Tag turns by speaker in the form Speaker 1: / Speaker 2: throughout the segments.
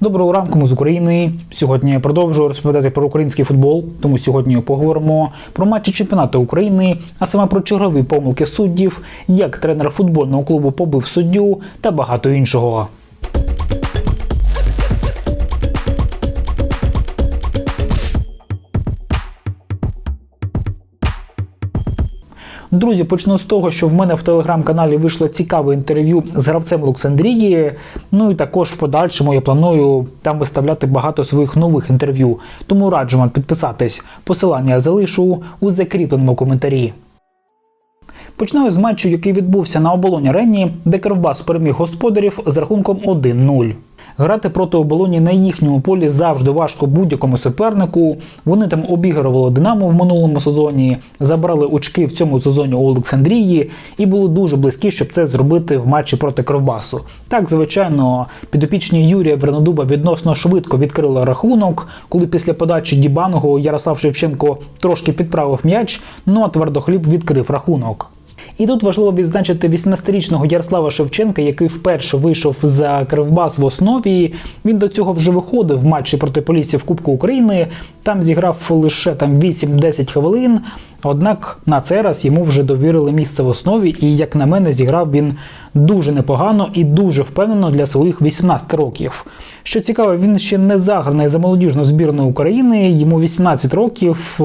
Speaker 1: Доброго ранку ми з України. Сьогодні я продовжую розповідати про український футбол. Тому сьогодні поговоримо про матчі чемпіонату України, а саме про чергові помилки суддів, як тренер футбольного клубу побив суддю та багато іншого. Друзі, почну з того, що в мене в телеграм-каналі вийшло цікаве інтерв'ю з гравцем Олександрії. Ну і також в подальшому я планую там виставляти багато своїх нових інтерв'ю. Тому раджу вам підписатись. Посилання залишу у закріпленому коментарі. Починаю з матчу, який відбувся на оболоні арені, де Кривбас переміг господарів з рахунком 1-0. Грати проти оболоні на їхньому полі завжди важко будь-якому супернику. Вони там обігрували Динамо в минулому сезоні, забрали очки в цьому сезоні у Олександрії і були дуже близькі, щоб це зробити в матчі проти Кровбасу. Так, звичайно, підопічні Юрія Вернодуба відносно швидко відкрили рахунок, коли після подачі Дібаного Ярослав Шевченко трошки підправив м'яч, ну а твердохліб відкрив рахунок. І тут важливо відзначити 18-річного Ярослава Шевченка, який вперше вийшов за Кривбас в основі. Він до цього вже виходив в матчі проти Полісся в Кубку України. Там зіграв лише там 8-10 хвилин. Однак на цей раз йому вже довірили місце в основі, і, як на мене, зіграв він дуже непогано і дуже впевнено для своїх 18 років. Що цікаво, він ще не заграний за молодіжну збірну України, йому 18 років.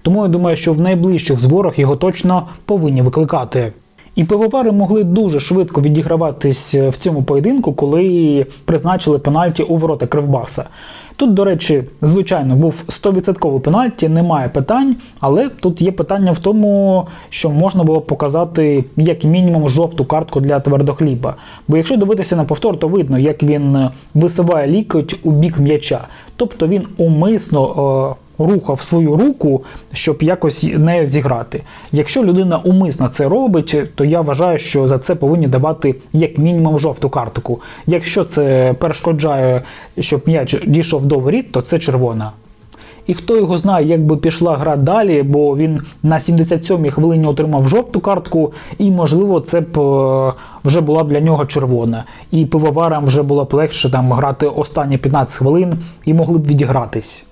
Speaker 1: Е, Тому я думаю, що в найближчих зборах його точно повинні викликати. І пивовари могли дуже швидко відіграватись в цьому поєдинку, коли призначили пенальті у ворота Кривбаса. Тут, до речі, звичайно, був 100% пенальті, немає питань, але тут є питання в тому, що можна було показати як мінімум жовту картку для твердохліба. Бо якщо дивитися на повтор, то видно, як він висуває лікоть у бік м'яча. Тобто він умисно. Рухав свою руку, щоб якось не зіграти. Якщо людина умисно це робить, то я вважаю, що за це повинні давати як мінімум жовту картку. Якщо це перешкоджає, щоб м'яч дійшов до воріт, то це червона. І хто його знає, як би пішла гра далі, бо він на 77-й хвилині отримав жовту картку, і можливо це б е, вже була для нього червона. І пивоварам вже було б легше там грати останні 15 хвилин і могли б відігратись.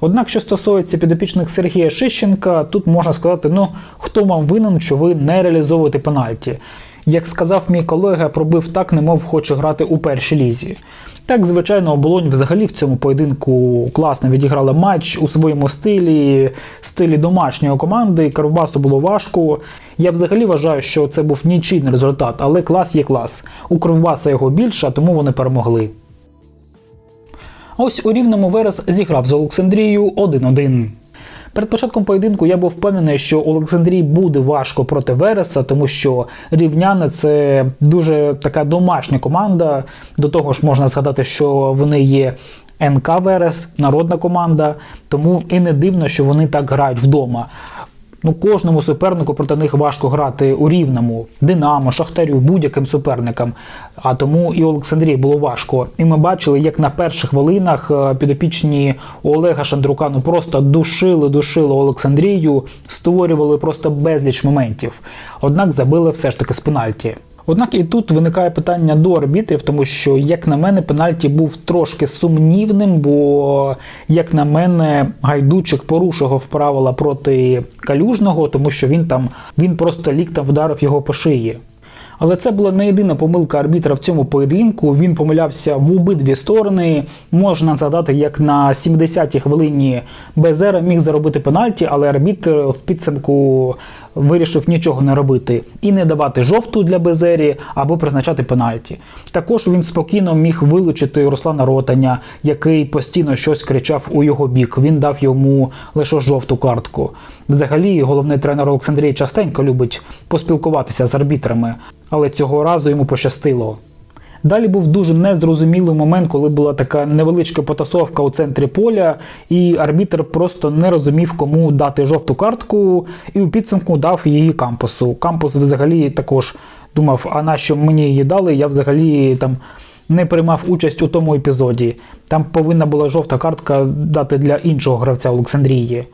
Speaker 1: Однак, що стосується підопічних Сергія Шищенка, тут можна сказати, ну хто вам винен, що ви не реалізовуєте пенальті. Як сказав мій колега, пробив так, немов хоче грати у першій лізі. Так, звичайно, оболонь взагалі в цьому поєдинку класно відіграла матч у своєму стилі, стилі домашньої команди. Карвбасу було важко. Я взагалі вважаю, що це був нічийний результат, але клас є клас. У Кривбаса його більше, тому вони перемогли. Ось у рівному Верес зіграв з Олександрією 1-1. Перед початком поєдинку я був впевнений, що Олександрії буде важко проти Вереса, тому що рівняни це дуже така домашня команда. До того ж, можна згадати, що вони є НК Верес, народна команда, тому і не дивно, що вони так грають вдома. Ну, кожному супернику проти них важко грати у рівному, Динамо, Шахтарю, будь-яким суперникам. А тому і Олександрії було важко. І ми бачили, як на перших хвилинах е, підопічні Олега Шандрука ну просто душили, душили Олександрію, створювали просто безліч моментів. Однак забили все ж таки з пенальті. Однак і тут виникає питання до арбітрів, тому що, як на мене, пенальті був трошки сумнівним, бо, як на мене, гайдучик порушував правила проти калюжного, тому що він там він просто ліктем вдарив його по шиї. Але це була не єдина помилка арбітра в цьому поєдинку. Він помилявся в обидві сторони. Можна згадати, як на 70-й хвилині Безера міг заробити пенальті, але арбітр в підсумку вирішив нічого не робити і не давати жовту для Безері або призначати пенальті. Також він спокійно міг вилучити Руслана Ротаня, який постійно щось кричав у його бік. Він дав йому лише жовту картку. Взагалі, головний тренер Олександрії частенько любить поспілкуватися з арбітрами, але цього разу йому пощастило. Далі був дуже незрозумілий момент, коли була така невеличка потасовка у центрі поля, і арбітр просто не розумів, кому дати жовту картку, і у підсумку дав її кампусу. Кампус взагалі також думав, а нащо мені її дали? Я взагалі там не приймав участь у тому епізоді. Там повинна була жовта картка дати для іншого гравця Олександрії.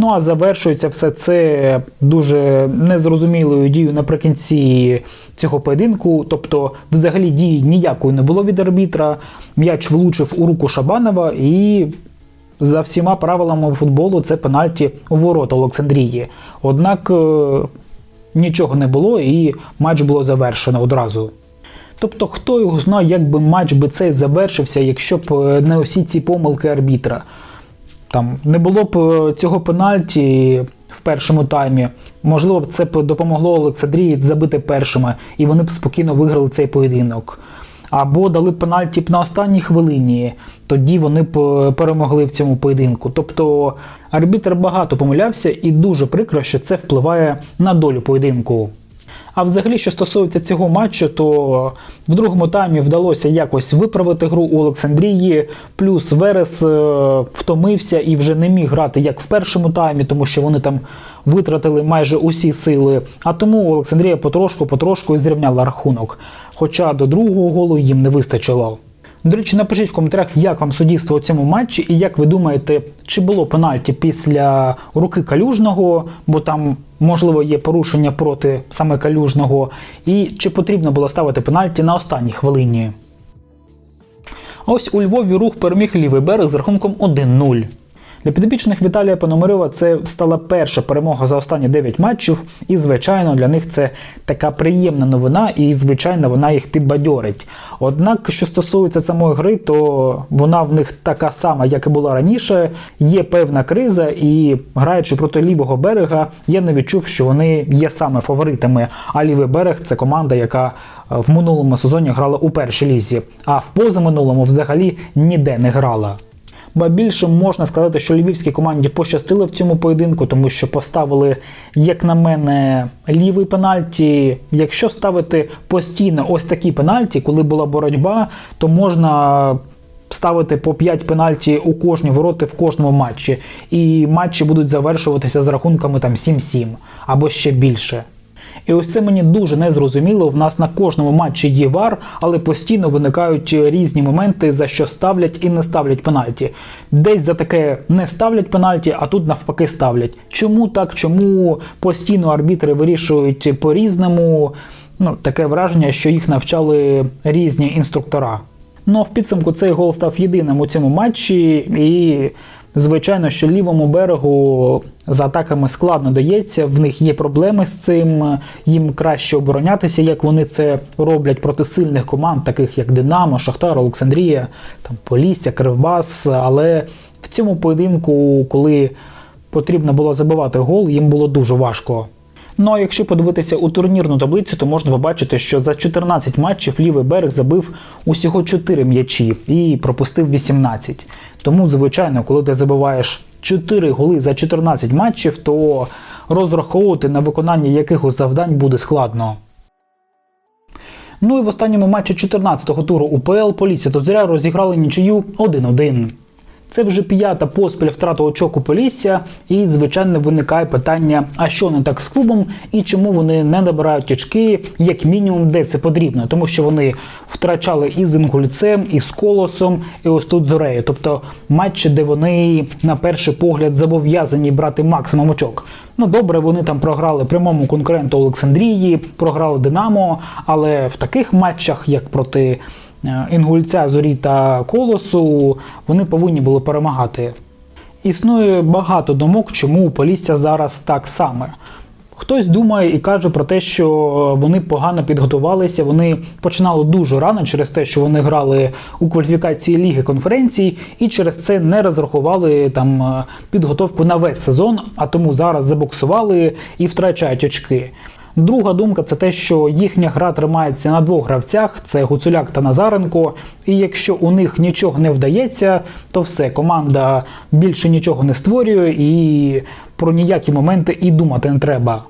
Speaker 1: Ну а завершується все це дуже незрозумілою дією наприкінці цього поєдинку. Тобто, взагалі дії ніякої не було від арбітра. М'яч влучив у руку Шабанова і. За всіма правилами футболу це пенальті у ворота Олександрії. Однак е, нічого не було і матч було завершено одразу. Тобто, хто його знає, як би матч би цей завершився, якщо б е, не усі ці помилки арбітра. Там не було б е, цього пенальті в першому таймі. Можливо, це б допомогло Олександрії забити першими, і вони б спокійно виграли цей поєдинок. Або дали пенальті б на останній хвилині, тоді вони б е, перемогли в цьому поєдинку. Тобто арбітр багато помилявся, і дуже прикро, що це впливає на долю поєдинку. А взагалі, що стосується цього матчу, то в другому таймі вдалося якось виправити гру у Олександрії. Плюс Верес е, втомився і вже не міг грати як в першому таймі, тому що вони там витратили майже усі сили. А тому Олександрія потрошку-потрошку зрівняла рахунок. Хоча до другого голу їм не вистачило. До речі, напишіть в коментарях, як вам суддівство у цьому матчі, і як ви думаєте, чи було пенальті після руки калюжного, бо там, можливо, є порушення проти саме калюжного, і чи потрібно було ставити пенальті на останній хвилині. Ось у Львові рух переміг лівий берег з рахунком 1-0. Для підопічних Віталія Пономарьова це стала перша перемога за останні 9 матчів, і, звичайно, для них це така приємна новина, і, звичайно, вона їх підбадьорить. Однак, що стосується самої гри, то вона в них така сама, як і була раніше. Є певна криза, і граючи проти лівого берега, я не відчув, що вони є саме фаворитами. А лівий берег це команда, яка е, в минулому сезоні грала у першій лізі, а в позаминулому взагалі ніде не грала. Ба більше можна сказати, що львівській команді пощастило в цьому поєдинку, тому що поставили, як на мене, лівий пенальті. Якщо ставити постійно ось такі пенальті, коли була боротьба, то можна. Ставити по 5 пенальті у кожні вороти в кожному матчі, і матчі будуть завершуватися з рахунками там 7-7 або ще більше. І ось це мені дуже незрозуміло. В нас на кожному матчі є вар, але постійно виникають різні моменти, за що ставлять і не ставлять пенальті. Десь за таке не ставлять пенальті, а тут навпаки ставлять. Чому так? Чому постійно арбітри вирішують по-різному? Ну, таке враження, що їх навчали різні інструктора. Ну а в підсумку цей гол став єдиним у цьому матчі, і Звичайно, що лівому берегу за атаками складно дається, в них є проблеми з цим, їм краще оборонятися, як вони це роблять проти сильних команд, таких як Динамо, Шахтар, Олександрія, там Полісся, Кривбас. Але в цьому поєдинку, коли потрібно було забивати гол, їм було дуже важко. Ну а якщо подивитися у турнірну таблицю, то можна побачити, що за 14 матчів лівий берег забив усього 4 м'ячі і пропустив 18. Тому, звичайно, коли ти забиваєш 4 голи за 14 матчів, то розраховувати на виконання якихось завдань буде складно. Ну і в останньому матчі 14-го туру УПЛ Полісся та Зоря розіграли нічию 1-1. Це вже п'ята поспіль втрата очок у Полісся, і, звичайно, виникає питання: а що не так з клубом і чому вони не набирають очки, як мінімум, де це потрібно, тому що вони втрачали і з Інгульцем, і з Колосом, і ось тут з Орею. Тобто матчі, де вони на перший погляд зобов'язані брати максимум очок. Ну добре, вони там програли прямому конкуренту Олександрії, програли Динамо, але в таких матчах, як проти. Е, Інгульця, зорі та колосу, вони повинні були перемагати. Існує багато думок, чому у Полісся зараз так саме. Хтось думає і каже про те, що вони погано підготувалися, вони починали дуже рано через те, що вони грали у кваліфікації Ліги конференцій, і через це не розрахували там е, підготовку на весь сезон, а тому зараз забуксували і втрачають очки. Друга думка це те, що їхня гра тримається на двох гравцях: це Гуцуляк та Назаренко. І якщо у них нічого не вдається, то все, команда більше нічого не створює і про ніякі моменти і думати не треба.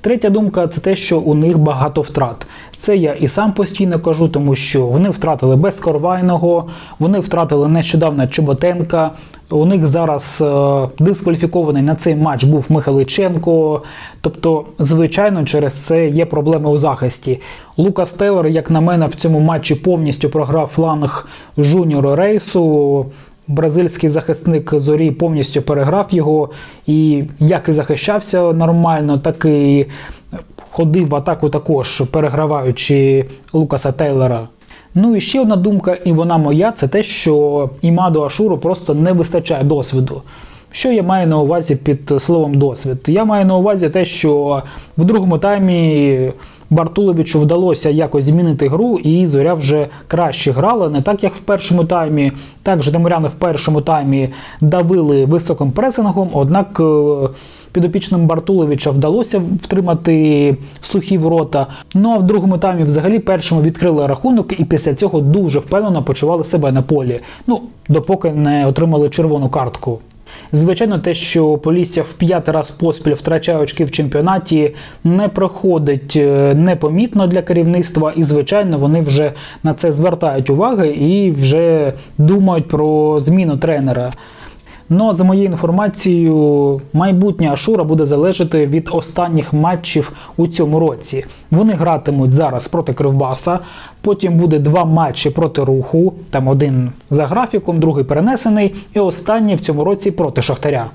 Speaker 1: Третя думка це те, що у них багато втрат. Це я і сам постійно кажу, тому що вони втратили безкорвайного, вони втратили нещодавно Чоботенка. У них зараз е, дискваліфікований на цей матч був Михайличенко. Тобто, звичайно, через це є проблеми у захисті. Лукас Тейлор, як на мене, в цьому матчі повністю програв фланг жуніору рейсу. бразильський захисник зорі повністю переграв його і як і захищався нормально, так і ходив в атаку також, переграваючи Лукаса Тейлора. Ну і ще одна думка, і вона моя, це те, що Імаду Ашуру просто не вистачає досвіду. Що я маю на увазі під словом досвід? Я маю на увазі те, що в другому таймі Бартуловичу вдалося якось змінити гру, і зоря вже краще грала, не так як в першому таймі. Так Житомиряни в першому таймі давили високим пресингом, однак е, підопічним Бартуловича вдалося втримати сухі ворота. Ну а в другому таймі взагалі першому відкрили рахунок і після цього дуже впевнено почували себе на полі. Ну, допоки не отримали червону картку. Звичайно, те, що Полісся в п'ятий раз поспіль втрачає очки в чемпіонаті, не проходить е, непомітно для керівництва, і звичайно, вони вже на це звертають уваги і вже думають про зміну тренера. Ну а за моєю інформацією, майбутнє Ашура буде залежати від останніх матчів у цьому році. Вони гратимуть зараз проти Кривбаса. Потім буде два матчі проти руху. Там один за графіком, другий перенесений, і останній в цьому році проти Шахтаря.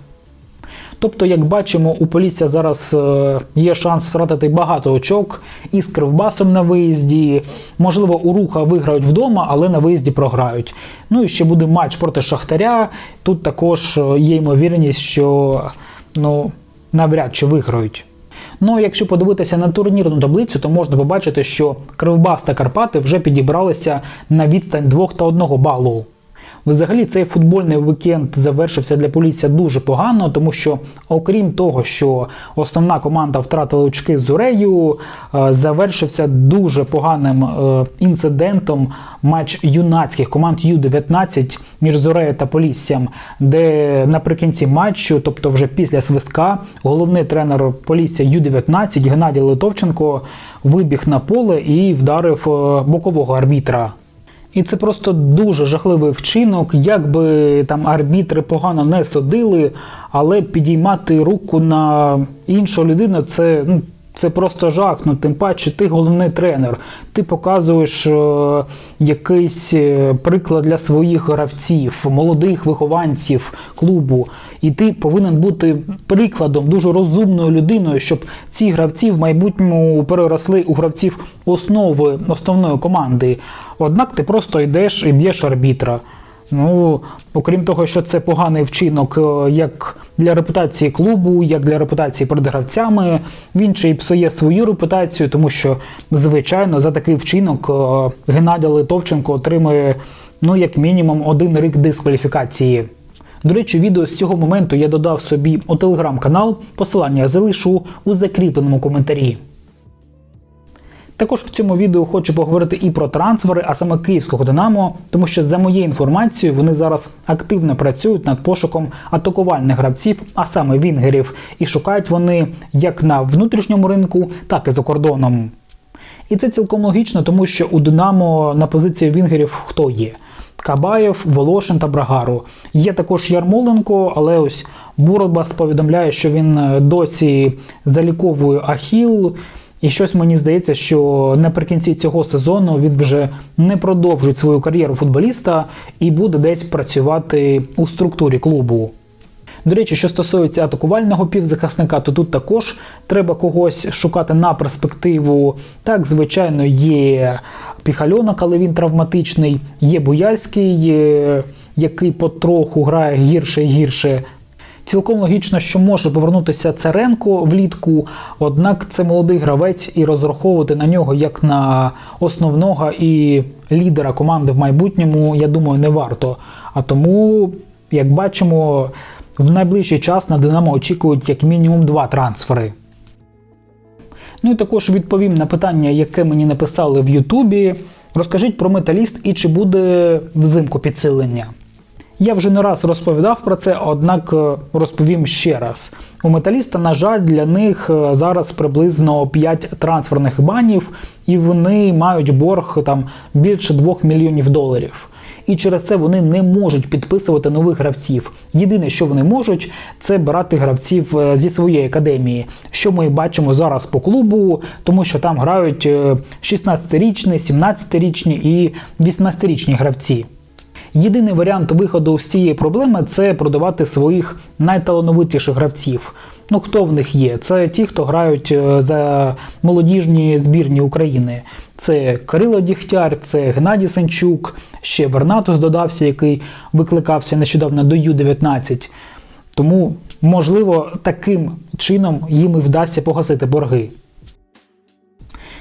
Speaker 1: Тобто, як бачимо, у Полісся зараз е, є шанс втратити багато очок і з кривбасом на виїзді. Можливо, у руха виграють вдома, але на виїзді програють. Ну і ще буде матч проти Шахтаря. Тут також е, є ймовірність, що ну, навряд чи виграють. Ну, якщо подивитися на турнірну таблицю, то можна побачити, що Кривбас та Карпати вже підібралися на відстань 2 та 1 балу. Взагалі, цей футбольний вікенд завершився для Полісся дуже погано, тому що, окрім того, що основна команда втратила очки з Зурею, е, завершився дуже поганим е, інцидентом матч юнацьких команд Ю-19 між Зурею та Поліссям, де наприкінці матчу, тобто вже після свистка, головний тренер Полісся Ю-19 Геннадій Литовченко вибіг на поле і вдарив е, бокового арбітра. І це просто дуже жахливий вчинок, як би там арбітри погано не судили, але підіймати руку на іншу людину це ну. Це просто жах, ну тим паче ти головний тренер. Ти показуєш е, якийсь е, приклад для своїх гравців, молодих вихованців клубу. І ти повинен бути прикладом, дуже розумною людиною, щоб ці гравці в майбутньому переросли у гравців основи основної команди. Однак ти просто йдеш і б'єш арбітра. Ну, окрім того, що це поганий вчинок е, як для репутації клубу, як для репутації перед гравцями, він ще й псує свою репутацію, тому що, звичайно, за такий вчинок е, Геннадій Литовченко отримує, ну, як мінімум, один рік дискваліфікації. До речі, відео з цього моменту я додав собі у телеграм-канал, посилання залишу у закріпленому коментарі. Також в цьому відео хочу поговорити і про трансфери, а саме київського Динамо, тому що за моєю інформацією вони зараз активно працюють над пошуком атакувальних гравців, а саме вінгерів, і шукають вони як на внутрішньому ринку, так і за кордоном. І це цілком логічно, тому що у Динамо на позиції вінгерів хто є? Кабаєв, Волошин та Брагару. Є також Ярмоленко, але ось Буробас повідомляє, що він е, досі заліковує Ахіл. І щось мені здається, що наприкінці цього сезону він вже не продовжить свою кар'єру футболіста і буде десь працювати у структурі клубу. До речі, що стосується атакувального півзахисника, то тут також треба когось шукати на перспективу. Так, звичайно, є Піхальонок, але він травматичний, є Буяльський, який потроху грає гірше і гірше. Цілком логічно, що може повернутися Царенко влітку, однак це молодий гравець і розраховувати на нього як на основного і лідера команди в майбутньому, я думаю, не варто. А тому, як бачимо, в найближчий час на Динамо очікують як мінімум два трансфери. Ну і також відповім на питання, яке мені написали в Ютубі. Розкажіть про металіст і чи буде взимку підсилення. Я вже не раз розповідав про це, однак е, розповім ще раз. У металіста, на жаль, для них е, зараз приблизно 5 трансферних банів, і вони мають борг там більше 2 мільйонів доларів. І через це вони не можуть підписувати нових гравців. Єдине, що вони можуть, це брати гравців е, зі своєї академії, що ми бачимо зараз по клубу, тому що там грають 16-річні, 17-річні і 18-річні гравці. Єдиний варіант виходу з цієї проблеми це продавати своїх найталановитіших гравців. Ну хто в них є? Це ті, хто грають е, за молодіжні збірні України. Це Кирило Дігтяр, це Геннадій Сенчук, ще Вернатус додався, який викликався нещодавно до Ю-19. Тому, можливо, таким чином їм і вдасться погасити борги.